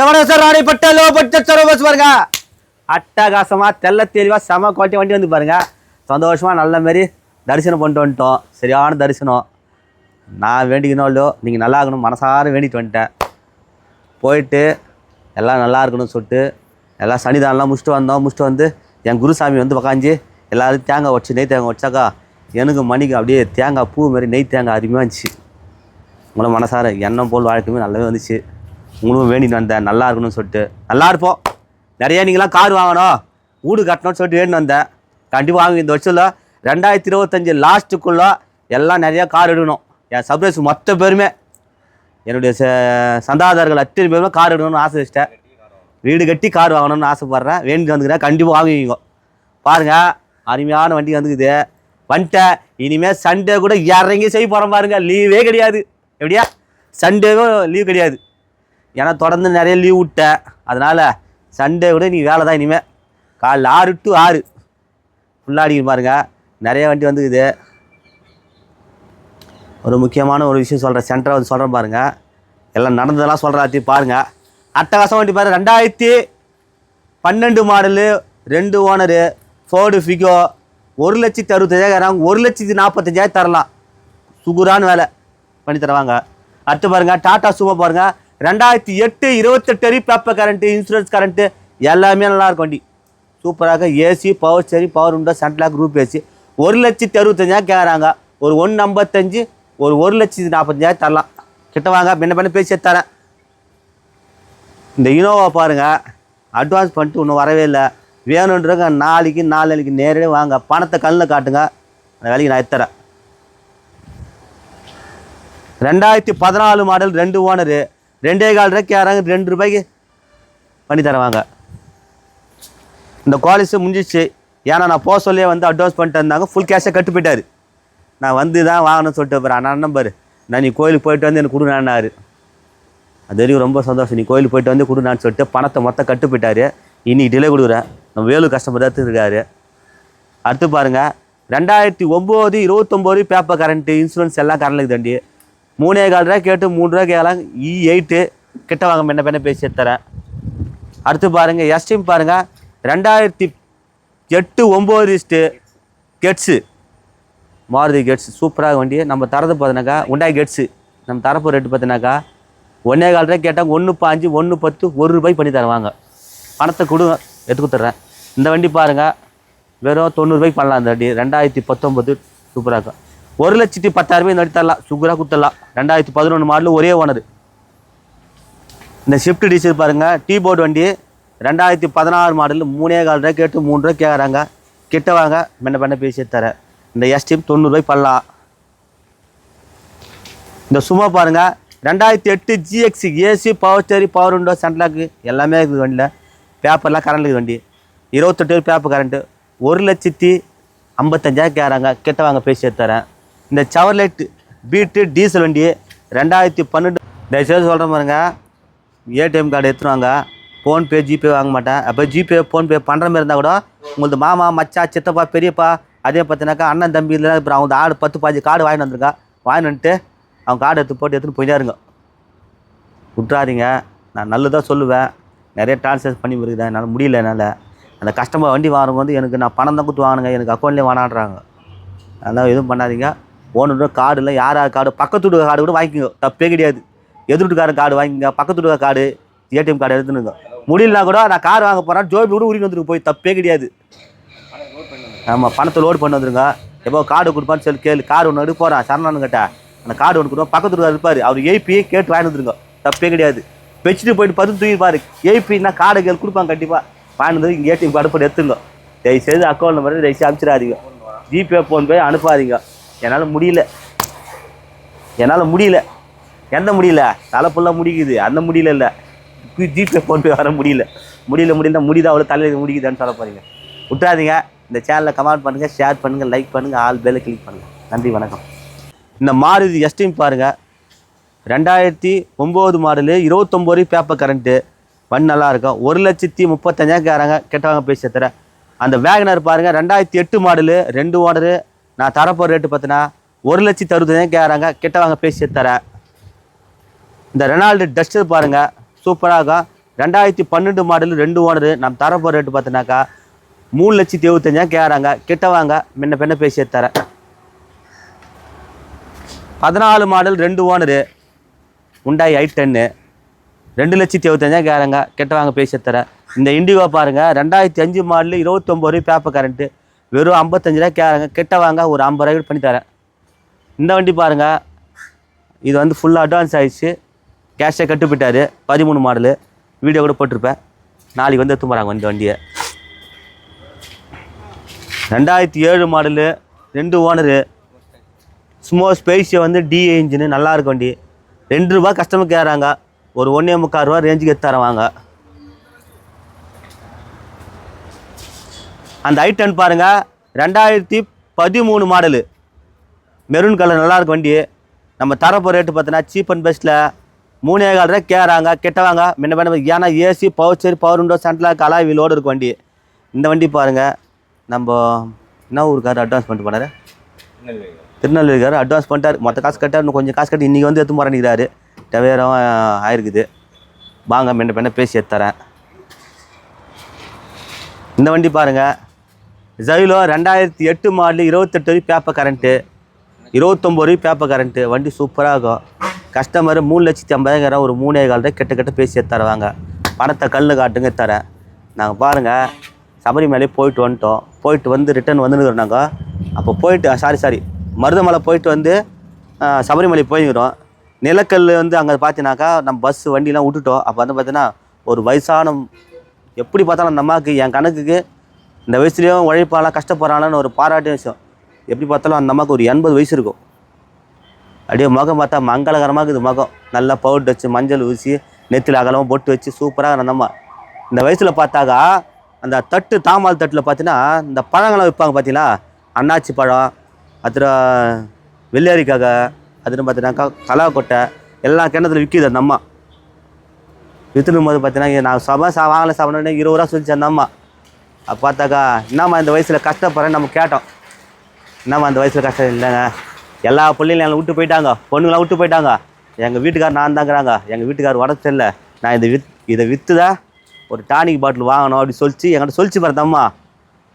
சவணேஸ்வர ராணிப்பட்ட low budget சரோ bus பாருங்க அட்டகாசமாக தெல்ல தெளிவாக செம குவாலிட்டி வண்டி வந்து பாருங்க. சந்தோஷமா நல்ல மாதிரி தரிசனம் பண்ணிட்டு வந்துட்டோம். சரியான தரிசனம். நான் வேண்டிக்கணும் இல்லையோ நீங்கள் நல்லா இருக்கணும். மனசார வேண்டிட்டு வந்துட்டேன். போயிட்டு எல்லாம் நல்லா இருக்கணும்னு சொல்லிட்டு எல்லாம் சனிதானெலாம் முடிச்சுட்டு வந்தோம். முடிச்சுட்டு வந்து என் குருசாமி வந்து உக்காஞ்சி எல்லாரும் தேங்காய் உடச்சி நெய் தேங்காய் உடச்சாக்கா எனக்கு மணிக்கு அப்படியே தேங்காய் பூ மாதிரி நெய் தேங்காய் அருமையாக இருந்துச்சு. உங்களை மனசார எண்ணம் போல் வாழ்க்கையுமே நல்லாவே வந்துச்சு. உங்களும் வேண்டிட்டு வந்தேன் நல்லா இருக்கணும்னு சொல்லிட்டு. நல்லா இருப்போம். நிறையா நீங்களாம் கார் வாங்கணும். வீடு கட்டணும்னு சொல்லிட்டு வேண்டிட்டு வந்தேன் கண்டிப்பாக வாங்க இந்த வருஷத்தில் ரெண்டாயிரத்தி இருபத்தஞ்சி லாஸ்ட்டுக்குள்ளே எல்லாம் நிறையா கார் எடுக்கணும். என் சர்ப்ரைஸ் மொத்த பேருமே. என்னுடைய ச- சந்தாதாரர்கள் அத்தனை பேருமே கார் எடுக்கணும்னு ஆசை வச்சிட்டேன். வீடு கட்டி கார் வாங்கணும்னு ஆசைப்பட்றேன். வேண்டி வந்துக்கிறேன் கண்டிப்பாக வாங்குவீங்க. பாருங்கள் அருமையான வண்டி வந்துக்குது. வந்துட்டேன். இனிமேல் சண்டே கூட இறங்கி செய்ய போகிறோம் பாருங்கள் லீவே கிடையாது. எப்படியா? சண்டேவும் லீவ் கிடையாது. ஏன்னா தொடர்ந்து நிறைய லீவ் விட்டேன் அதனால் சண்டே கூட நீ வேலை தான் இனிமேல் காலைல ஆறு டு ஆறு. ஃபுல்லாக அடிக்க பாருங்க. நிறைய வண்டி வந்துக்குது. ஒரு முக்கியமான ஒரு விஷயம் சொல்கிறேன் சென்டரை வந்து சொல்கிறேன் பாருங்கள் எல்லாம் நடந்ததெல்லாம் சொல்கிறாத்தி பாருங்கள் அட்டகாசம் வண்டி பாருங்கள் ரெண்டாயிரத்தி பன்னெண்டு மாடலு ரெண்டு ஓனரு ஃபோர்டு ஃபிகோ ஒரு லட்சத்தி அறுபத்தஞ்சாயிரம் ஒரு லட்சத்தி நாற்பத்தஞ்சாயிரம் தரலாம். சுகுரான வேலை. பண்ணி தருவாங்க. அடுத்து பாருங்க டாட்டா சுமோ பாருங்கள் ரெண்டாயிரத்தி எட்டு இருபத்தெட்டு வரையும் பேப்பர் கரண்ட்டு இன்சூரன்ஸ் கரண்ட்டு எல்லாமே நல்லாயிருக்கும் வண்டி. சூப்பராக ஏசி பவர் சரி பவர் உண்டா சென்ட்லாக் குரூப் ஏசி ஒரு லட்சத்தி அறுபத்தஞ்சாயிரம் கேட்குறாங்க ஒரு ஒன்று ஐம்பத்தஞ்சு ஒரு ஒரு லட்சத்தி நாற்பத்தஞ்சாயிரம் தரலாம். கிட்ட வாங்க பின்ன பின்ன பேசி தரேன் இந்த இனோவா பாருங்க. அட்வான்ஸ் பண்ணிட்டு ஒன்றும் வரவே இல்லை. வேணுன்றவங்க நாளைக்கு நாளைக்கு நேரடியாக வாங்க. பணத்தை கல்லில் காட்டுங்க. அந்த வேலைக்கு நான் எத்தரேன் ரெண்டாயிரத்தி பதினாலு மாடல் ரெண்டு ஓனரு ரெண்டே கால் ரூபாய்க்கு யாராங்க ரெண்டு ரூபாய்க்கு பண்ணி தருவாங்க. இந்த குவாலிஸ் முடிஞ்சிச்சு. ஏன்னா நான் போக சொல்லியே வந்து அட்வான்ஸ் பண்ணிட்டு இருந்தாங்க ஃபுல் கேஷை கட்டு போயிட்டார். நான் வந்து தான் வாங்கணும்னு சொல்லிட்டு போகிறேன் அண்ணன் நம்பர் நான் நீ கோயிலுக்கு போயிட்டு வந்து எனக்கு கொடுனான்னாரு அது வரைக்கும் ரொம்ப சந்தோஷம். நீ கோயிலுக்கு போயிட்டு வந்து கொடுனான்னு சொல்லிட்டு பணத்தை மொத்தம் கட்டு போயிட்டாரு. இன்னைக்கு டிலே கொடுக்குறேன். நம்ம வேலு கஷ்டப்பட்டு தான் இருக்காரு அடுத்து பாருங்க ரெண்டாயிரத்தி ஒம்பது இருபத்தொம்போது பேப்பர் கரண்ட்டு இன்சூரன்ஸ் எல்லாம் கரண்ட்டுக்கு தண்டி மூணே கால் ரூபா கேட்டு மூணு ரூபா கேட்கலாம் இ e எயிட்டு கிட்ட வாங்க பெண்ண பெண்ண பேசி தரேன் அடுத்து பாருங்கள் எஸ்டிம் பாருங்க. ரெண்டாயிரத்தி எட்டு ஒம்பது இஸ்ட்டு கெட்ஸு மாருதி கெட்ஸ் சூப்பராக வண்டி. நம்ம தரது பார்த்தினாக்கா உண்டாய் கெட்ஸு நம்ம தரப்பு ரேட்டு பார்த்தினாக்கா ஒன்றே கால் ரூபாய் கேட்டால் ஒன்று பாஞ்சு ஒன்று பத்து ஒரு ரூபாய் பண்ணி தருவாங்க. பணத்தை கொடுங்க எடுத்து கொடுத்துட்றேன் இந்த வண்டி பாருங்கள் வெறும் தொண்ணூறுபாய்க்கு பண்ணலாம் இந்த வண்டி. ரெண்டாயிரத்தி பத்தொம்பது சூப்பராக இருக்கும் ஒரு லட்சத்தி பத்தாயிரரூபாய் இந்த வண்டி தரலாம். சூப்பராக கொடுத்துடலாம். ரெண்டாயிரத்தி பதினொன்று மாடலில் ஒரே ஓனர். இந்த ஷிஃப்ட் டீசல் பாருங்கள் டீ போர்டு வண்டி ரெண்டாயிரத்தி பதினாறு மாடலு மூணே கால் ரூபாய் கேட்டு மூணு ரூபாய் கேட்குறாங்க கிட்ட வாங்க மென்ன பண்ண பேசி தரேன். இந்த எஸ்டிஎம் தொண்ணூறுபாய் பண்ணலாம். இந்த சும்மா பாருங்கள் ரெண்டாயிரத்தி எட்டு GXi AC power steering power window central lock எல்லாமே இருக்குது வண்டியில். பேப்பர்லாம் கரண்ட் இருக்குது வண்டி. இருபத்தெட்டு பேப்பர் கரண்ட்டு ஒரு லட்சத்தி ஐம்பத்தஞ்சாயிரம் கேட்குறாங்க கிட்ட வாங்க பேசி தரேன். இந்த சவர்லைட் பீட்டு டீசல் வண்டி ரெண்டாயிரத்தி பன்னெண்டு. தயவுசெய்து சொல்கிறேன் பாருங்க. ஏடிஎம் கார்டு எடுத்துருவாங்க ஃபோன்பே ஜிபே வாங்க. மாட்டேன். அப்போ ஜிபே ஃபோன்பே பண்ணுற மாதிரி இருந்தால் கூட உங்களுக்கு மாமா மச்சா சித்தப்பா பெரியப்பா அதே பார்த்தீங்கன்னாக்கா அண்ணன் தம்பி இல்லை அப்புறம் அவங்க ஆடு பத்து பாஞ்சு கார்டு வாங்கிட்டு வந்திருக்கா வாங்கிட்டு வந்துட்டு அவங்க கார்டு எடுத்து போட்டு எடுத்துன்னு போயிட்டாருங்க விட்றாதீங்க நான் நல்லதாக சொல்லுவேன். நிறைய டிரான்ஸ்ஃபர் பண்ணி வருகிறேன் என்னால் முடியல என்னால். அந்த கஸ்டமர் வண்டி வாங்குறவங்க வந்து எனக்கு நான் பணம் தான் கொடுத்து வாங்கினுங்க. எனக்கு அக்கௌண்ட்லேயே வேணான்றாங்க அதெல்லாம் எதுவும் பண்ணாதீங்க. ஓனோட கார்டு இல்லை யார் யார் கார்டு பக்கத்து வீட்டு கார்டு கூட வாங்கிக்கோங்க. தப்பே கிடையாது. எதிர் வீட்டுக்காரன் கார்டு வாங்கிங்க பக்கத்து வீட்டு கார்டு ஏடிஎம் கார்டு எடுத்துனுங்க முடியலனா கூட நான் கார் வாங்க போகிறேன் ஜோபி கூட உரிமை வந்துருக்கு போய் தப்பே கிடையாது. ஆமாம் பணத்தை லோடு பண்ணி வந்துருங்க. எப்போ கார்டு கொடுப்பான்னு சொல்லி கேளு. கார் ஒன்று எடுக்க போகிறேன் சரணானு கேட்டா. அந்த கார்டு ஒன்று கொடுப்போம் பக்கத்து வீட்டுக்காரர் இருப்பார். அவர் ஏபியை கேட்டு வாங்கி வந்துருங்க. தப்பே கிடையாது. வச்சுட்டு போயிட்டு பத்து தூக்கிப்பாரு ஏபின்னா கார்டு கேள் கொடுப்பாங்க கண்டிப்பாக வாங்கி வந்து இங்கே ஏடிஎம் கார்டு போட்டு எடுத்துங்க தயவு செய்து அக்கௌண்ட் நம்பர் தயவுசெய்து அனுப்பிச்சிடாதீங்க. GPay PhonePe அனுப்பாதீங்க. என்னால் முடியல. என்னால் முடியல. எந்த முடியல? தலை ஃபுல்லாக முடிக்குது. அந்த முடியல இல்லை ஜிபே ஃபோன்பே வர முடியல. முடியல முடியல முடியுது? அவ்வளோ தலையில் முடிக்குதான்னு சொல்ல போகிறீங்க விட்டுறாதீங்க. இந்த சேனலை கமெண்ட் பண்ணுங்கள் ஷேர் பண்ணுங்கள் லைக் பண்ணுங்கள் ஆல் பேல கிளிக் பண்ணுங்கள் நன்றி வணக்கம். இந்த மாருதி எஸ்டிம் பாருங்கள் ரெண்டாயிரத்தி ஒம்பது மாடலு இருபத்தொம்போது பேப்பர் கரண்ட்டு வண்டி நல்லாயிருக்கும் ஒரு லட்சத்தி முப்பத்தஞ்சாயிரம் கேட்குறாங்க கெட்டவங்க பேசி தரேன் அந்த வேகனர் பாருங்கள் ரெண்டாயிரத்தி எட்டு மாடலு ரெண்டு ஓனரு நான் தரப்போகிற ரேட்டு பார்த்தீங்கன்னா ஒரு லட்சத்தி அறுபத்தஞ்சாயிரம் கேட்குறாங்க கெட்டவங்க பேசி தரேன். இந்த ரெனால்டு டஸ்டர் பாருங்கள் சூப்பராக இருக்கும் ரெண்டாயிரத்தி பன்னெண்டு மாடல் ரெண்டு ஓனரு. நம்ம தரப்போகிற ரேட்டு பார்த்தினாக்கா மூணு லட்சத்தி எழுபத்தஞ்சா கேட்குறாங்க கிட்ட வாங்க முன்ன பின்ன பேசி தரேன். பதினாலு மாடல் ரெண்டு ஓனரு. உண்டாய் ஐ டென்னு ரெண்டு லட்சத்தி எழுபத்தஞ்சா கேட்குறாங்க கிட்ட வாங்க பேசி தரேன். இந்த இண்டிகோ பாருங்கள் ரெண்டாயிரத்தி அஞ்சு மாடலு இருபத்தொம்பது ரூபாய் பேப்பர் கரண்ட்டு வெறும் ஐம்பத்தஞ்சு ரூபா கேட்குறாங்க கிட்ட வாங்க ஒரு ஐம்பது ரூபாய்க்கு பண்ணி தரேன். இந்த வண்டி பாருங்கள் இது வந்து ஃபுல்லாக அட்வான்ஸ் ஆயிடுச்சு. கட்டு போயிட்டார். பதிமூணு மாடலு வீடியோ கூட போட்டிருப்பேன். நாளைக்கு வந்து எடுத்து போகிறாங்க இந்த வண்டியை. ரெண்டாயிரத்தி ஏழு மாடலு ரெண்டு ஓனரு ஸ்மோ ஸ்பேஸியை வந்து டி இன்ஜினு நல்லா இருக்கும் வண்டி. ரெண்டு ரூபா கஸ்டமர் கேட்குறாங்க. ஒரு ஒன்றே முக்கால் ரூபா ரேஞ்சுக்கு எடுத்து தரேன் அந்த ஐ டென் பாருங்கள் ரெண்டாயிரத்தி பதிமூணு மாடலு மெரூன் கலர் நல்லாயிருக்கு வண்டி. நம்ம தரப்போ ரேட்டு பார்த்தோன்னா சீப் அண்ட் பெஸ்ட்டில் மூணே கால் ரூபா கேட்குறாங்க. கெட்டவாங்க. முன்ன பண்ண ஏன்னா ஏசி பவர் சரி பவர் விண்டோ சென்ட்ரலாக கலாவி வீலோடு இருக்கும் வண்டி. இந்த வண்டி பாருங்கள் நம்ம என்ன ஊருக்கார் அட்வான்ஸ் பண்ணிட்டு போனார்? திருநெல்வேலி கார் அட்வான்ஸ் பண்ணிட்டார். மொத்த காசு கட்டார் இன்னும் கொஞ்சம் காசு கட்டி இன்றைக்கி வந்து எடுத்து போகிறாரு டவேரம் ஆயிருக்குது. வாங்க முன்ன பண்ண பேசி எடுத்து தரேன் இந்த வண்டி பாருங்கள் ஜைலோ ரெண்டாயிரத்தி எட்டு மாடலு இருபத்தெட்டு வரைக்கும் பேப்பர் கரண்ட்டு இருபத்தொம்பது ரூபாய் பேப்பர் கரண்ட்டு வண்டி சூப்பராக இருக்கும். கஸ்டமர் மூணு லட்சத்தி ஐம்பதாயிரம் ஒரு மூணே கால கிட்ட கெட்ட கெட்ட பேசி தருவாங்க. பணத்தை கல் காட்டுங்க தரேன் நாங்கள் பாருங்கள் சபரிமலை போயிட்டு வந்துட்டோம். போயிட்டு வந்து ரிட்டர்ன் வந்துருக்கிறோம் நாங்கள் அப்போ போயிட்டு சாரி சாரி மருதமலை போயிட்டு வந்து சபரிமலை போயிருக்கிறோம் நிலக்கல் வந்து அங்கே பார்த்தீங்கன்னாக்கா நம்ம பஸ் வண்டிலாம் விட்டுட்டோம். அப்போ வந்து பார்த்தீங்கன்னா ஒரு வயசான எப்படி பார்த்தாலும் நம்மாக்கு என் கணக்குக்கு இந்த வயசுலேயும் உழைப்பாலாம் கஷ்டப்படுறாங்கன்னு ஒரு பாராட்டு விஷயம். எப்படி பார்த்தாலும் அந்த அம்மாவுக்கு ஒரு எண்பது வயசு இருக்கும். அப்படியே முகம் பார்த்தா மங்களகரமாக இருக்குது முகம். நல்லா பவுடர் வச்சு மஞ்சள் ஊசி நெத்தில் அகலமாக பொட்டு வச்சு சூப்பராக அந்த அம்மா. இந்த வயசில் பார்த்தாக்கா அந்த தட்டு தாமால் தட்டில் பார்த்தீங்கன்னா இந்த பழங்கள்லாம் விற்பாங்க பார்த்தீங்களா? அன்னாச்சி பழம் அப்புறம் வெள்ளரிக்காக அதுன்னு பார்த்தீங்கன்னாக்கா கலாக்கொட்டை எல்லா கிணத்துல விற்கிது அந்த அம்மா. விற்றுடும் போது பார்த்தீங்கன்னா நான் சபா சா வாங்கலை சாப்பிடணும் இருபது ரூபா சொல்லிச்சு அந்த அம்மா. அப்போ பார்த்தாக்கா என்னம்மா இந்த வயசில் கஷ்டப்படுறேன்னு நம்ம கேட்டோம். என்னம்மா இந்த வயசில் கஷ்டம் இல்லைங்க. எல்லா பிள்ளைங்களும் என்னை விட்டு போயிட்டாங்க. பொண்ணுங்களாம் விட்டு போயிட்டாங்க. எங்கள் வீட்டுக்கார் நான் தாங்கிறாங்க எங்கள் வீட்டுக்கார் உடம்பு சரியில்லை. நான் இதை வித் இதை விற்று தான் ஒரு டானிக் பாட்டில் வாங்கணும் அப்படி சொல்லிச்சு. என்கிட்ட சொல்லிச்சு பார்த்தம்மா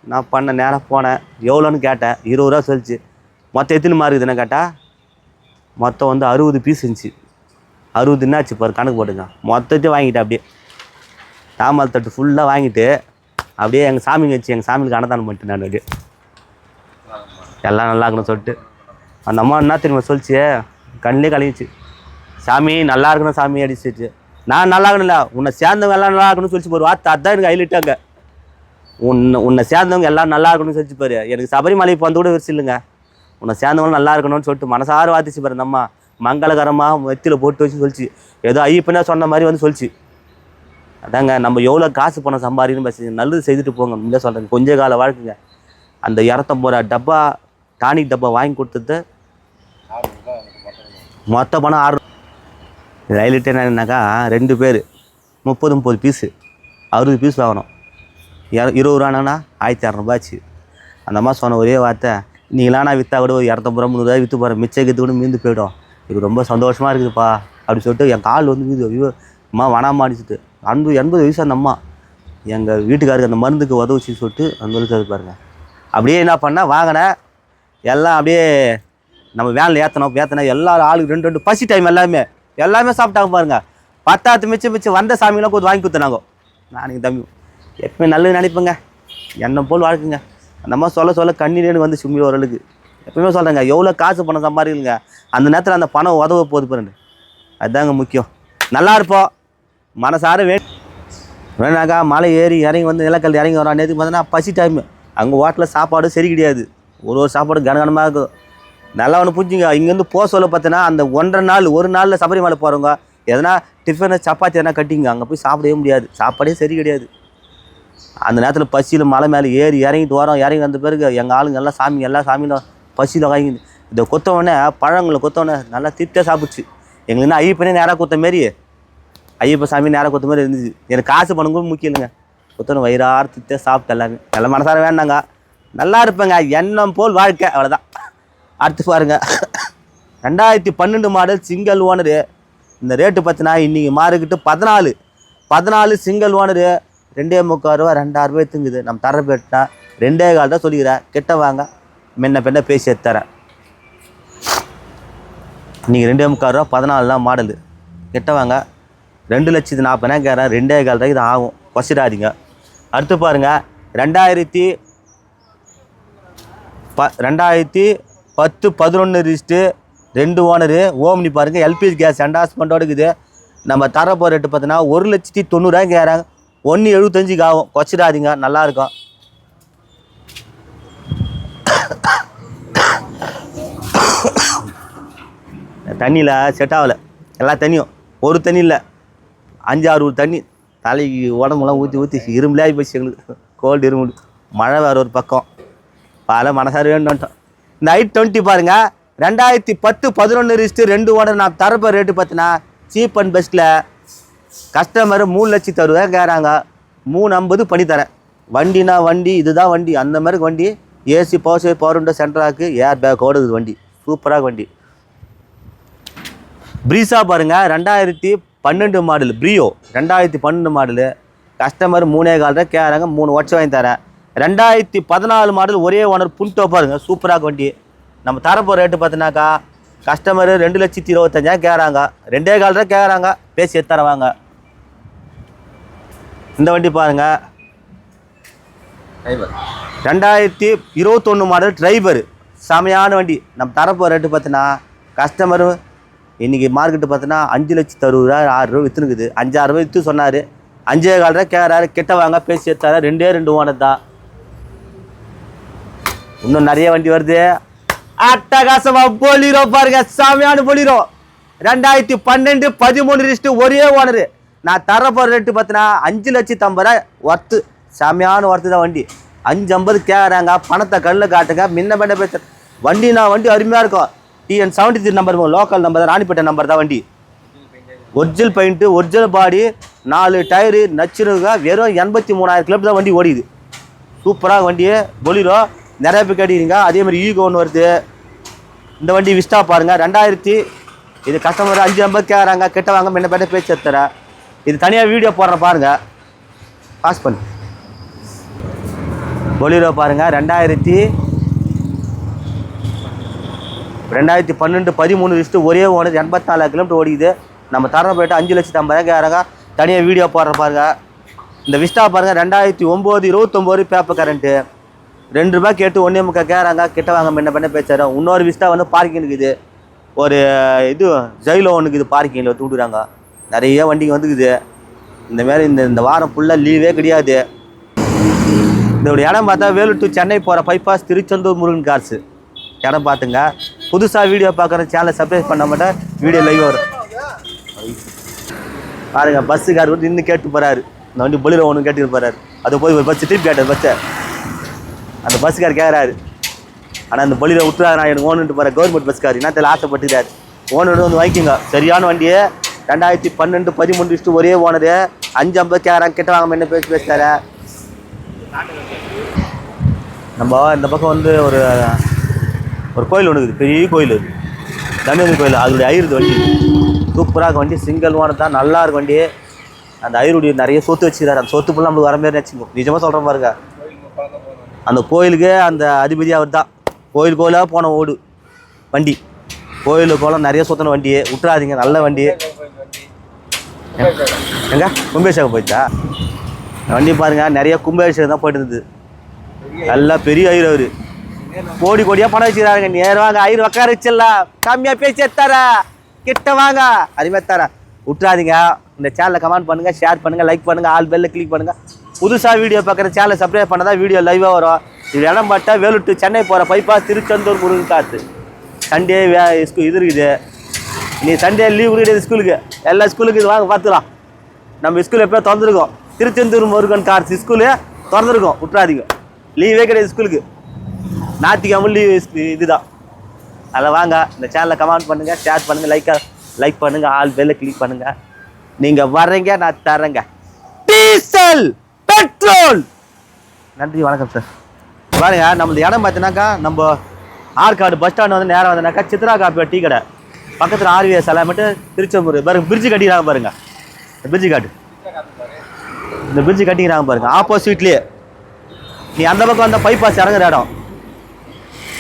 நான் பண்ண நேராக போனேன். எவ்வளோன்னு கேட்டேன். இருபது ரூபா சொல்லிச்சு. மொத்தம் எத்தனை மார்க் இருக்குதுன்னு கேட்டால் மொத்தம் வந்து அறுபது பீஸ் இருந்துச்சு. அறுபது என்னாச்சு பாரு கணக்கு போட்டுங்க. மொத்தத்தையும் வாங்கிட்டேன் அப்படியே. தாமல் தட்டு ஃபுல்லாக வாங்கிட்டு அப்படியே எங்கள் சாமிங்க வச்சு எங்கள் சாமிக்கு அன்னதானம் பண்ணிட்டு நான் அப்படியே எல்லாம் நல்லா இருக்கணும் சொல்லிட்டு. அந்த அம்மா என்ன தெரியுமா சொல்லிச்சு? கண்ணிலே கலங்கிச்சு சாமி நல்லா இருக்கணும் சாமி அடிச்சிச்சு நான் நல்லா இருக்கணும்ல உன்னை சேர்ந்தவங்க எல்லாம் நல்லா இருக்கணும்னு சொல்லிச்சு பாரு வார்த்தை அதான் எனக்கு ஹைலைட்டாங்க உன்னை உன்னை சேர்ந்தவங்க எல்லாம் நல்லா இருக்கணும்னு சொல்லிச்சு பாரு. எனக்கு சபரிமலை இப்போ வந்து கூட விரிச்சு இல்லைங்க. உன்னை சேர்ந்தவங்க நல்லா இருக்கணும்னு சொல்லிட்டு மனசார வாத்திச்சு பாரு அந்த அம்மா. மங்களகரமாக வெத்தியில் போட்டு வச்சு சொல்லிச்சு. ஏதோ ஐயப்பனா சொன்ன மாதிரி வந்து சொல்லிச்சு. அதாங்க நம்ம எவ்வளோ காசு பணம் சம்பாதிக்கணும் பஸ் நல்லது செய்துட்டு போங்க. இல்லை சொல்கிறேன் கொஞ்ச கால வாழ்க்கைங்க. அந்த இரநூத்தம்பது ரூபா டப்பா டானிக் டப்பா வாங்கி கொடுத்தது மொத்த பணம் ஆறு ரயில்ட்டு என்னன்னாக்கா ரெண்டு பேர் முப்பது முப்பது பீஸு அறுபது பீஸ் வாங்கணும். இருபது ரூபானா ஆயிரத்தி இரநூறுபாச்சு அந்த மாதிரி சொன்ன ஒரே வார்த்தை நீங்களாம் நான் விற்றா கூட ஒரு இரநூத்தம்பது ரூபா முந்நூறுவா விற்று போகிறேன் மிச்சம் கித்து கூட மீந்து போயிடும். இது ரொம்ப சந்தோஷமாக இருக்குதுப்பா. அப்படி சொல்லிட்டு என் கால் வந்து மீது ஐயோ அம்மா வனாமாடிச்சுட்டு அன்பு எண்பது வயசு அந்த அம்மா. எங்கள் வீட்டுக்காருக்கு அந்த மருந்துக்கு உதவுச்சின்னு சொல்லிட்டு அந்த இருக்கிறது பாருங்கள் அப்படியே என்ன பண்ண வாங்கினேன் எல்லாம் அப்படியே நம்ம வேனில் ஏற்றணும் ஏற்றினா எல்லாரும் ஆளுக்கு ரெண்டு ரெண்டு பசி டைம் எல்லாமே. எல்லாமே சாப்பிட்டாங்க பாருங்க. பத்தாத்து மிச்சம் மிச்சம் வந்த சாமியெல்லாம் கொஞ்சம் வாங்கி கொடுத்துனாங்க. நானுங்க தம்பி எப்பவுமே நல்லது நினைப்பேங்க. என்ன போல் வாழ்க்குங்க. அந்த மாதிரி சொல்ல சொல்ல கண்ணீரேன்னு வந்து சும்மி ஓரளவுக்கு எப்பவுமே சொல்கிறேங்க எவ்வளோ காசு பணம் சம்பாதிக்கலுங்க அந்த நேரத்தில் அந்த பணம் உதவ போகுது பாருங்க. அதுதாங்க முக்கியம். நல்லா இருப்போம். மனசார வே வேணாக்கா மலை ஏறி இறங்கி வந்து நிலக்கல் இறங்கி வரோம் நேற்று பார்த்தோன்னா பசி டைமு அங்கே ஹோட்டலில் சாப்பாடு சரி கிடையாது. ஒரு ஒரு சாப்பாடு கனகனமாக இருக்கும். நல்லா ஒன்று புரிஞ்சுங்க. இங்கேருந்து போக சொல்ல பார்த்தோன்னா அந்த ஒன்றரை நாள் ஒரு நாளில் சபரிமலை போகிறவங்க எதனா டிஃபனு சப்பாத்தி எதனா கட்டிங்க அங்கே போய் சாப்பிடவே முடியாது. சாப்பாடே சரி கிடையாது. அந்த நேரத்தில் பசியில் மலை மேலே ஏறி இறங்கிட்டு வரோம். இறங்கி வந்த பிறகு எங்கள் ஆளுங்க எல்லாம் சாமி எல்லா சாமியும் பசியில் வாங்கி இந்த கொத்தவொடனே பழங்களை கொத்தவொடனே நல்லா திருப்தியாக சாப்பிடுச்சு. எங்களுக்கு என்ன ஐயப்பனே நேராக கொத்த மாரி ஐயப்ப சாமி நேராக கொத்த மாதிரி இருந்துச்சு. எனக்கு காசு பணம் கூட முக்கியம் இல்லைங்க. கொத்தணும் வயிறாறு திருப்தியாக சாப்பிட்டு எல்லாமே. எல்லாம் மனசார வேண்டாங்க. நல்லா இருப்பேங்க. எண்ணம் போல் வாழ்க்கை. அவ்வளோதான் அடுத்து பாருங்க. ரெண்டாயிரத்தி பன்னெண்டு மாடல் சிங்கிள் ஓனரு இந்த ரேட்டு பார்த்தினா இன்றைக்கி மாறுக்கிட்டு பதினாலு. பதினாலு சிங்கிள் ஓனரு ரெண்டே முக்கால் ரூபா ரெண்டாயிரம் ரூபாய் தூங்குது. நம்ம தர போயிட்டா ரெண்டே கால் தான் சொல்லிக்கிறேன் கிட்ட வாங்க. முன்ன பின்ன பேசி தரேன் நீங்கள் ரெண்டே முக்கால் ரூபா பதினாலுலாம் மாடலு கிட்ட வாங்க. ரெண்டு லட்சத்து நாற்பதாயிரம் கேட்குறேன் ரெண்டே கால் ரூபாய்க்கு இது ஆகும். கொசிடாதீங்க அடுத்து பாருங்கள் ரெண்டாயிரத்தி ப ரெண்டாயிரத்தி பத்து பதினொன்று ரிஸ்ட்டு ரெண்டு ஓனரு ஓம்னி பாருங்கள் எல்பிஜி கேஸ் என்டாஸ்மெண்ட்டோட இருக்குது. நம்ம தர போகிற ரேட்டு பார்த்தீங்கன்னா ஒரு லட்சத்தி தொண்ணூறாயிரம் கேட்குறாங்க ஒன்று எழுபத்தஞ்சுக்கு ஆகும். கொச்சிடாதீங்க நல்லாயிருக்கும் தண்ணியில் செட் ஆகலை. எல்லா தண்ணியும். ஒரு தண்ணி இல்லை. அஞ்சு ஆறு தண்ணி தலைக்கு உடம்புலாம் ஊற்றி ஊற்றி இரும்பலாகி போச்சு எங்களுக்கு. கோல்டு இரும்பு. மழை வேறு ஒரு பக்கம். பல மனசார வேணும்ட்டோம் இந்த ஐ டுவெண்ட்டி பாருங்கள் ரெண்டாயிரத்தி பத்து பதினொன்று ரிஸ்ட்டு ரெண்டு ஓனர் நான் தரப்போ ரேட்டு பார்த்தினா சீப் அண்ட் பெஸ்ட்டில் கஸ்டமர் மூணு லட்சம் தருவேன் கேட்குறாங்க மூணு ஐம்பது பண்ணி தரேன். வண்டினா வண்டி இதுதான் வண்டி. அந்த மாதிரி வண்டி AC power save power window central lock air bag ஓடுது வண்டி. சூப்பராக வண்டி. ப்ரீஸாக பாருங்கள் ரெண்டாயிரத்தி பன்னெண்டு மாடல் ப்ரியோ ரெண்டாயிரத்தி பன்னெண்டு மாடலு. கஸ்டமர் மூணே கால் தான் கேட்குறாங்க மூணு வருஷம் வாங்கி தரேன். ரெண்டாயிரத்தி பதினாலு மாடல் ஒரே ஓனர் புல்டோ பாருங்க சூப்பராக வண்டி. நம்ம தரப்போ ரேட்டு பார்த்தினாக்கா கஸ்டமர் ரெண்டு லட்சத்தி இருபத்தஞ்சாயிரம் கேட்குறாங்க ரெண்டே கால் தான் கேட்குறாங்க பேசி தரவாங்க. இந்த வண்டி பாருங்க. ரெண்டாயிரத்தி இருபத்தொன்று மாடல் டிரைவர் செமையான வண்டி. நம்ம தரப்போ ரேட்டு பார்த்தீங்கன்னா கஸ்டமரு இன்றைக்கி மார்க்கெட்டு பார்த்தோன்னா அஞ்சு லட்சத்து அறுபது ரூபா ஆறு ரூபா விற்றுனுக்குது அஞ்சாறு ரூபா விற்று சொன்னார். அஞ்சே கால் ரூபா கேட்குறாரு கிட்ட வாங்க பேசி எடுத்தாரு. ரெண்டே ரெண்டு ஓனர் தான். இன்னும் நிறைய வண்டி வருது. அட்டகாசமா போலிரோ பாருங்க. சாமியான போலிரோ. ரெண்டாயிரத்தி பன்னெண்டு பதிமூணு லிஸ்ட்டு ஒரே ஓனரு. நான் தர போகிற ரேட்டு பார்த்தீங்கன்னா அஞ்சு லட்சத்து ஐம்பது ரூபாய் ஒர்த்து சாமியான ஒர்த்து தான் வண்டி. அஞ்சு ஐம்பது கேட்குறாங்க பணத்தை கல்லில் காட்டுங்க. முன்ன பண்ண பேச நான் வண்டி அருமையாக இருக்கும். TN seventy three number local number தான் ராணிப்பேட்டை நம்பர் தான் வண்டி. ஒரிஜினல் பெயிண்ட்டு ஒரிஜினல் பாடி நாலு டயரு நச்சுருங்க. வெறும் எண்பத்தி மூணாயிரம் கிலோமீட்டர் தான் வண்டி ஓடிது. சூப்பராக வண்டி பொலிரோ நிறைய பேர் கேட்டீங்க அதே மாதிரி ஈகோ ஒன்று வருது. இந்த வண்டி விஸ்டா பாருங்கள் ரெண்டாயிரத்தி இது கஸ்டமர் அஞ்சு நம்பர் கேட்குறாங்க. கெட்ட வாங்க முன்ன பேட்ட பேச்சு எடுத்துறேன் இது தனியாக வீடியோ போடுறேன் பாருங்கள் பாஸ் பண்ணு. பொலிரோ பாருங்கள் ரெண்டாயிரத்தி ரெண்டாயிரத்தி பன்னெண்டு பதிமூணு லிஸ்ட்டு ஒரே ஓனர் எண்பத்தாலு கிலோமீட்டர் ஓடிக்குது. நம்ம தர போயிட்டு அஞ்சு லட்சத்தி ஐம்பதாயிரம் கேட்குறாங்க. தனியாக வீடியோ போடுற பாருங்க. இந்த விஸ்டா பாருங்கள் ரெண்டாயிரத்தி ஒம்பது இருபத்தொம்போது பேப்பர் கரண்ட்டு ரெண்டு ரூபாய் கேட்டு ஒன்றே முக்கால் கேட்குறாங்க. கிட்ட வாங்க முன்ன பண்ண பேசுகிறோம் இன்னொரு விஸ்டா வந்து பார்க்கிங் இருக்குது. ஒரு இது ஜெயிலோ ஒன்று இது பார்க்கிங்கில் தூண்டுறாங்க நிறைய வண்டிங்க வந்துக்குது. இந்த மாதிரி இந்த இந்த வாரம் ஃபுல்லாக லீவே கிடையாது. இதோட இடம் பார்த்தா வேலூர் டு சென்னை போகிற பைபாஸ் திருச்செந்தூர் முருகன் கார்ஸு. இடம் பார்த்துங்க. புதுசாக வீடியோ பார்க்குற சேனலை சப்ஸ்கிரைப் பண்ண மாட்டேன் வீடியோ லைவ் வரும். பாருங்க பஸ்ஸுக்கார் வந்து நின்று கேட்டு போகிறாரு இந்த வண்டி பொலியில் ஒன்று கேட்டு போகிறாரு அது போய் ஒரு பஸ் ட்ரிப் கேட்டார் பஸ்ஸை அந்த பஸ்ஸுக்கார் கேட்குறாரு ஆனால் அந்த பொலியில் விட்டுறாரு நான் எனக்கு ஓனுட்டு போகிறேன் கவர்மெண்ட் பஸ்கார் என்னத்தில் ஆசைப்பட்டுக்கிறாரு. ஓனர் வந்து வாங்கிக்கோங்க. சரியான வண்டியை. ரெண்டாயிரத்தி பன்னெண்டு பதிமூணு லிஸ்ட்டு ஒரே ஓனரு. அஞ்சு ஐம்பது கேட்குறாங்க கிட்ட வாங்க என்ன பேசி பேசுகிறாரு நம்ம இந்த பக்கம் வந்து ஒரு ஒரு கோயில் ஒன்று இருக்குது பெரிய கோயில் அது. தனுமதி கோயில் அதோடைய ஐருது வண்டி. சூப்பராக வண்டி சிங்கிள் ஓனர் தான் நல்லா இருக்கும் வண்டி. அந்த ஐயருடைய நிறைய சொத்து வச்சுக்கிறாரு. அந்த சொத்து ஃபுல்லாக நம்மளுக்கு வர மாதிரி வச்சுக்கோ நிஜமாக சொல்கிற பாருங்க அந்த கோயிலுக்கு அந்த அதிபதி அவர் தான். கோயில் கோயிலாக போன ஓடு வண்டி. கோயில் கோலம் நிறைய சுத்தின வண்டி. விட்டுறாதீங்க நல்ல வண்டி. எங்க? கும்பேஷகம் போயிட்டா? வண்டி பாருங்க நிறைய கும்பாபிஷேகம் தான் போயிட்டு இருந்தது. நல்லா பெரிய ஐயர் அவரு. கோடி கோடியா பணம் வச்சுக்கிறாங்க நேரம் வாங்க ஐயர் உட்கார வச்சிடலாம் கம்மியா பேசி எத்தாரா கிட்ட வாங்க. அதுமாதிரி தரேன் விட்டுறாதீங்க இந்த சேனலை கமெண்ட் பண்ணுங்க ஷேர் பண்ணுங்க லைக் பண்ணுங்க ஆல் பெல்ல கிளிக் பண்ணுங்க. புதுசாக வீடியோ பார்க்குற சேனலை சப்ஸ்கிரைப் பண்ணதான் வீடியோ லைவாக வரும். இது இடம் பார்த்தா வேலூர் சென்னை போகிற பைபாஸ் திருச்செந்தூர் முருகன் காத்து. சண்டே வே ஸ்கூல் இது இருக்குது. நீ சண்டே லீவ் கிடையாது ஸ்கூலுக்கு எல்லா ஸ்கூலுக்கு இது வாங்க பார்த்துக்கலாம் நம்ம ஸ்கூல் எப்போ திறந்துருக்கோம்? திருச்செந்தூர் முருகன் கார்ஸ் ஸ்கூலு திறந்துருக்கோம். விட்றாதீங்க லீவே கிடையாது ஸ்கூலுக்கு ஞாயிற்றுக்கிழமை லீவ் இதுதான். அதில் வாங்க இந்த சேனலை கமெண்ட் பண்ணுங்கள் ஷேர் பண்ணுங்கள் லைக்காக லைக் பண்ணுங்கள் ஆல் பெல்ல கிளிக் பண்ணுங்கள் நீங்கள் வர்றீங்க நான் தரேங்க டீசல் பெட்ரோல்! நன்றி வணக்கம் சார் பாருங்க நம்மளது இடம் பார்த்தீங்கன்னாக்கா நம்ம ஆற்காடு பஸ் ஸ்டாண்ட் வந்து நேரம் வந்தனாக்கா சித்ரா காப்பி டீ கடை. பக்கத்தில் ஆர்விஎஸ் மட்டும் திருச்செம்பூர் பாருங்க பிரிட்ஜு கட்டிக்கிறாங்க பாருங்க. பிரிட்ஜு காட்டு. இந்த பிரிட்ஜ் கட்டிக்கிறாங்க பாருங்க. ஆப்போசிட்லேயே நீ அந்த பக்கம் வந்தால் பைபாஸ் இறங்குற இடம்.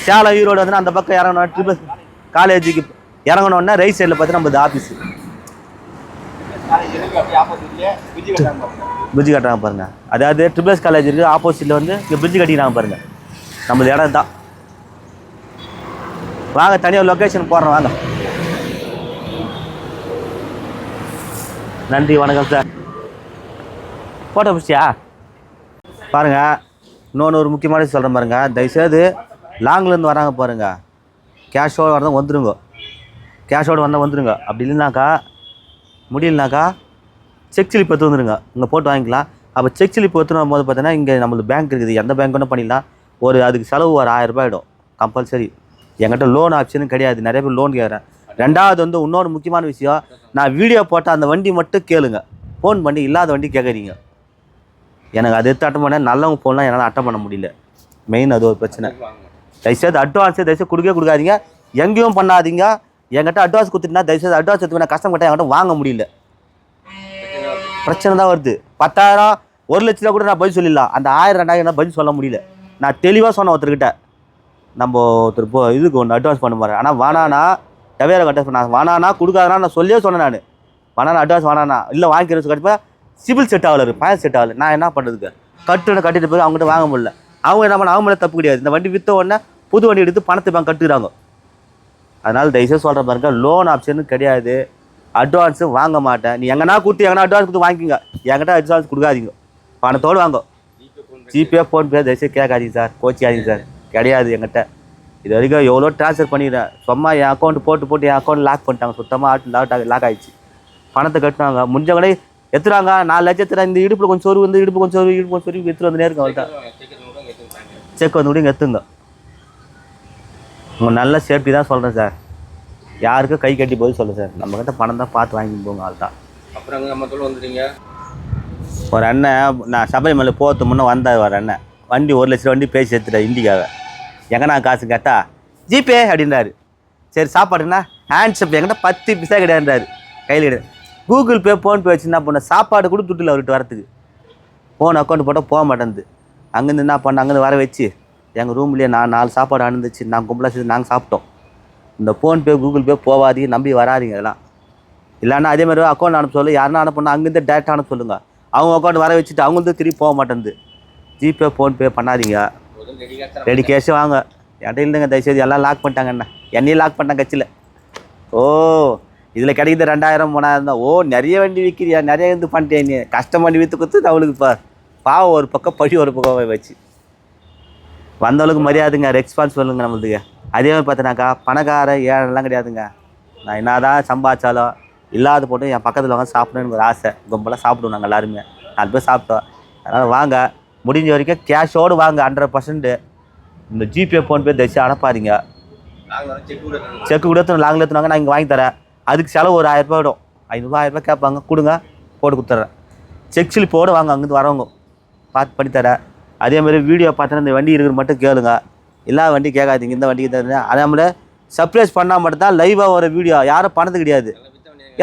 சேலம் ஈரோடு வந்து அந்த பக்கம் இறங்கணும் ட்ரிபிள் காலேஜுக்கு இறங்கணுன்னா ரைட் சைடில் பார்த்து நம்ம ஆஃபீஸு பிரிட்ஜ் கட்டுறாங்க பாருங்க. அதாவது ட்ரிபிள்எஸ் காலேஜ் இருக்குது ஆப்போசிட்டில் வந்து இங்கே பிரிட்ஜ் கட்டிக்கிறாங்க பாருங்கள் நம்மளது இடம் தான் வாங்க தனியாக லொக்கேஷன் போடுறோம் வாங்க. நன்றி வணக்கம் சார் ஃபோட்டோ பிடிச்சியா பாருங்கள் இன்னொன்று ஒரு முக்கியமான சொல்கிறேன் பாருங்கள் தயவுசெய்து லாங்லேருந்து வராங்க பாருங்க. கேஷோடு வரதான் வந்துடுங்க கேஷோடு வந்தால் வந்துடுங்க அப்படி இல்லைனாக்கா முடியலனாக்கா செக் ஸ்லிப் எடுத்து வந்துருங்க. இங்கே போட்டு வாங்கிக்கலாம். அப்போ செக் ஸ்லிப் எடுத்துன போது பார்த்தீங்கன்னா இங்கே நம்மளுக்கு பேங்க் இருக்குது. எந்த பேங்க் பண்ணிடலாம். ஒரு அதுக்கு செலவு ஒரு ஆயிரம் ஆகிடும் கம்பல்சரி என்கிட்ட லோன் ஆப்ஷனும் கிடையாது. நிறைய பேர் லோன் கேட்குறேன். ரெண்டாவது வந்து இன்னொரு முக்கியமான விஷயம். நான் வீடியோ போட்டால் அந்த வண்டி மட்டும் கேளுங்க. ஃபோன் பண்ணி இல்லாத வண்டி கேட்குறீங்க எனக்கு அது எடுத்து அட்டன் பண்ண நல்லவங்க ஃபோன்லாம் என்னால் அட்டன் பண்ண முடியல. மெயின் அது ஒரு பிரச்சனை. தயவுசெய்து அட்வான்ஸு தயவுசெய்து கொடுக்கவே கொடுக்காதீங்க. எங்கேயும் பண்ணாதீங்க. என்கிட்ட அட்வான்ஸ் கொடுத்துட்டுனா தயவுசெய்து அட்வான்ஸ் எடுத்து நான் கஷ்டம் கட்ட என்கிட்ட வாங்க முடியல. பிரச்சனை தான் வருது. பத்தாயிரம் ஒரு லட்ச ரூபா கூட நான் பதில் சொல்லிடலாம். அந்த ஆயிரம் ரெண்டாயிரம் நான் பதில் சொல்ல முடியல. நான் தெளிவாக சொன்னேன் ஒருத்தர்கிட்ட. நம்ம ஒருத்தர் போ இதுக்கு ஒன்று அட்வான்ஸ் பண்ண மாதிரி ஆனால் வேணானா டவேரா அட்வான்ஸ் பண்ண வானானா கொடுக்காதனா நான் சொல்லியே சொன்னேன் நான். வானானா அட்வான்ஸ் வேணானா இல்லை வாங்கிக்கிறேன் கண்டிப்பாக சிபில் செட் ஆகல பயன் செட் ஆகல. நான் என்ன பண்ணுறதுக்கு கட்டுன கட்டிட்டு போய் அவங்ககிட்ட வாங்க முடியல. அவங்க என்ன பண்ண அவங்க மேலே தப்பு கிடையாது. இந்த வண்டி விற்ற உடனே புது வண்டி எடுத்து பணத்தை பேங்க் கட்டுக்கிறாங்க அதனால் தயவுசெய்து சொல்கிற பாருங்க லோன் ஆப்ஷனும் கிடையாது அட்வான்ஸும் வாங்க மாட்டேன் நீ எங்கன்னா கொடுத்து எங்கன்னா அட்வான்ஸ் கொடுத்து வாங்கிக்கோங்க என்கிட்ட அட்வான்ஸ் கொடுக்காதீங்க பணத்தோடு வாங்க ஜிபே ஃபோன்பே தயவுசெய்து கேட்காதீங்க சார் கோச்சிக்காதீங்க சார் கிடையாது என்கிட்ட இது வரைக்கும் எவ்வளோ ட்ரான்ஸ்ஃபர் பண்ணிடுறேன் சும்மா என் அக்கௌண்ட் போட்டு போட்டு என் அக்கௌண்ட் லாக் பண்ணிட்டாங்க சுத்தமாக ஆட் லாக் லாக் ஆயிடுச்சு பணத்தை கட்டினாங்க முடிஞ்சவங்களே எத்துறாங்க நாலு லட்சம் எத்துறாங்க இந்த இடுப்பில் கொஞ்சம் சோறு வந்து இடுப்பு கொஞ்சம் சோறு இடுப்பு கொஞ்சம் சோறு எடுத்துட்டு வந்து நேருங்க அவள்கிட்ட செக் வந்து கூட இங்கே எத்துங்க உங்கள் நல்ல சேஃப்டி தான் சொல்கிறேன் சார் யாருக்கும் கை கட்டி போய் சொல்லுங்கள் சார் நம்மக்கிட்ட பணம் தான் பார்த்து வாங்கி போங்க ஆள் தான். அப்புறம் நம்ம தொழில் வந்துட்டீங்க? ஒரு அண்ணன் நான் சபரிமலை போகிறது முன்னே வந்தார் ஒரு அண்ணன். வண்டி ஒரு லட்சம் வண்டி பேசி எடுத்துட்டேன் இண்டிக்காவை எங்கண்ணா காசு கேட்டா ஜிபே அப்படின்றாரு. சரி சாப்பாடுண்ணா ஹேண்ட்ஸப் என்கிட்ட பத்து பைசா கிடையாதுன்றாரு. கையில் கிடையாது கூகுள் பே ஃபோன்பே வச்சு என்ன பண்ண சாப்பாடு கூட துட்டில் அவர்கிட்ட வரத்துக்கு ஃபோன் அக்கௌண்ட் போட்டால் போக மாட்டேங்குது அங்கேருந்து என்ன பண்ண அங்கேருந்து வர வச்சு எங்கள் ரூம்லேயே நான் நாலு சாப்பாடு அணுந்துச்சு நாங்கள் கும்பலாக சேர்த்து நாங்கள் சாப்பிட்டோம். இந்த ஃபோன்பே கூகுள் பே போகாதீங்க நம்பி வராதீங்க இதெல்லாம். இல்லைன்னா அதே மாதிரி அக்கௌண்ட் அனுப்ப சொல்லு யாருன்னா அனுப்பணும் அங்கேருந்து டேரெக்டாக அனுப்ப சொல்லுங்கள் அவங்க அக்கௌண்ட் வர வச்சுட்டு அவங்களுக்கு திருப்பி போக மாட்டேங்குது ஜிபே ஃபோன்பே பண்ணாதீங்க. ரெடி கேஷ் வாங்க. என்கிட்ட இல்லைங்க தயவுசெய்து எல்லாம் லாக் பண்ணிட்டாங்க என்ன? என்னையும் லாக் பண்ணிட்டாங்க கட்சியில். ஓ இதில் கிடைக்குது ரெண்டாயிரம் மூணாயிரம் தான். ஓ நிறைய வண்டி விற்கிறியா நிறைய இது பண்ணிட்டேன் நீ? கஷ்டம் வண்டி விற்று கொடுத்து அவளுக்கு பா பாவம் ஒரு பக்கம் பழி ஒரு பக்கம் வச்சு வந்தவளுக்கு மரியாதைங்க ரெஸ்பான்ஸ் சொல்லுங்க நம்மளுக்கு. அதே மாதிரி பார்த்தினாக்கா பணக்கார ஏழெல்லாம் கிடையாதுங்க. நான் என்னதான் சம்பாதிச்சாலும் இல்லாத போட்டு என் பக்கத்தில் வாங்க சாப்பிடணுங்கிற ஒரு ஆசை. கும்பலாக சாப்பிடுவோம் நாங்கள் எல்லாருமே. நாலு பேர் சாப்பிட்டோம். அதனால் வாங்க. முடிஞ்ச வரைக்கும் கேஷோடு வாங்க ஹண்ட்ரட் பர்சன்ட் இந்த ஜிபே ஃபோன்பே தயவுசெய்து அனுப்பாதீங்க. செக் செக்கு கூட எடுத்து லாங்கில் எடுத்துனாங்க நான் இங்கே வாங்கி தரேன். அதுக்கு செலவு ஒரு ஆயிரரூபா விடும் ஐநூறுரூவா ஆயிரரூபா கேட்பாங்க. கொடுங்க போட்டு கொடுத்துட்றேன். செக் ஸ்லிப்போடு வாங்க அங்கேருந்து வரவங்க. பார்த்து பண்ணி தரேன். அதே மாதிரி வீடியோ பார்த்தோன்னா இந்த வண்டி இருக்கிற மட்டும் கேளுங்க. எல்லா வண்டி கேட்காதீங்க இந்த வண்டிக்கு தரேன் அதே மாதிரி சர்ப்ரைஸ் பண்ணால் மட்டும்தான் லைவாக வர வீடியோ யாரும் பணத்து கிடையாது.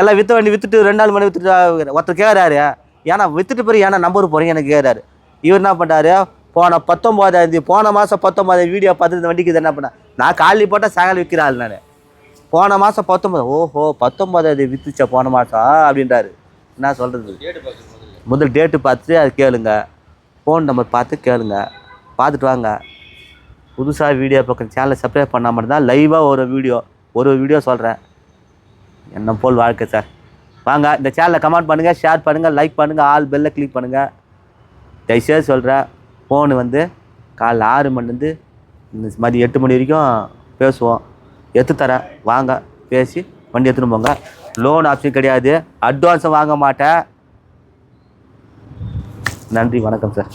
எல்லாம் விற்ற வண்டி விற்றுட்டு ரெண்டு நாள் மணி விற்றுட்டு ஒருத்தர் கேட்குறாரு ஏன்னா விற்றுட்டு பிறகு ஏன்னா நம்பர் போகிறீங்க எனக்கு கேட்குறாரு இவர் என்ன பண்ணுறாரு போன பத்தொம்போதாந்தேதி போன மாதம் பத்தொம்போதாம் வீடியோ பார்த்துட்டு இந்த வண்டிக்கு என்ன பண்ணேன் நான் காலையில் போட்டால் சாயங்காலம் விற்கிற ஆள் நான். போன மாதம் பத்தொம்பது ஓஹோ பத்தொம்போதாந்தேதி விற்றுச்சா போன மாதம் அப்படின்றாரு. என்ன சொல்கிறது முதல் டேட்டு பார்த்துட்டு அது கேளுங்க. ஃபோன் நம்பர் பார்த்து கேளுங்க. பார்த்துட்டு வாங்க. புதுசாக வீடியோ பக்கம் சேனலை சப்ஸ்கிரைப் பண்ணால் மட்டும்தான் லைவாக ஒரு வீடியோ ஒரு வீடியோ சொல்கிறேன் என்ன போல் வாழ்க்கை சார் வாங்க இந்த சேனலை கமெண்ட் பண்ணுங்கள் ஷேர் பண்ணுங்கள் லைக் பண்ணுங்கள் ஆல் பெல்லை கிளிக் பண்ணுங்கள் தயவுசெய்து சொல்கிறேன் ஃபோனு வந்து காலைல ஆறு மணிலேருந்து இந்த மதியம் எட்டு மணி வரைக்கும் பேசுவோம். எடுத்து தரேன். வாங்க பேசி வண்டி எடுத்துன்னு போங்க. லோன் ஆப்ஷன் கிடையாது. அட்வான்ஸும் வாங்க மாட்டேன். நன்றி வணக்கம் சார்.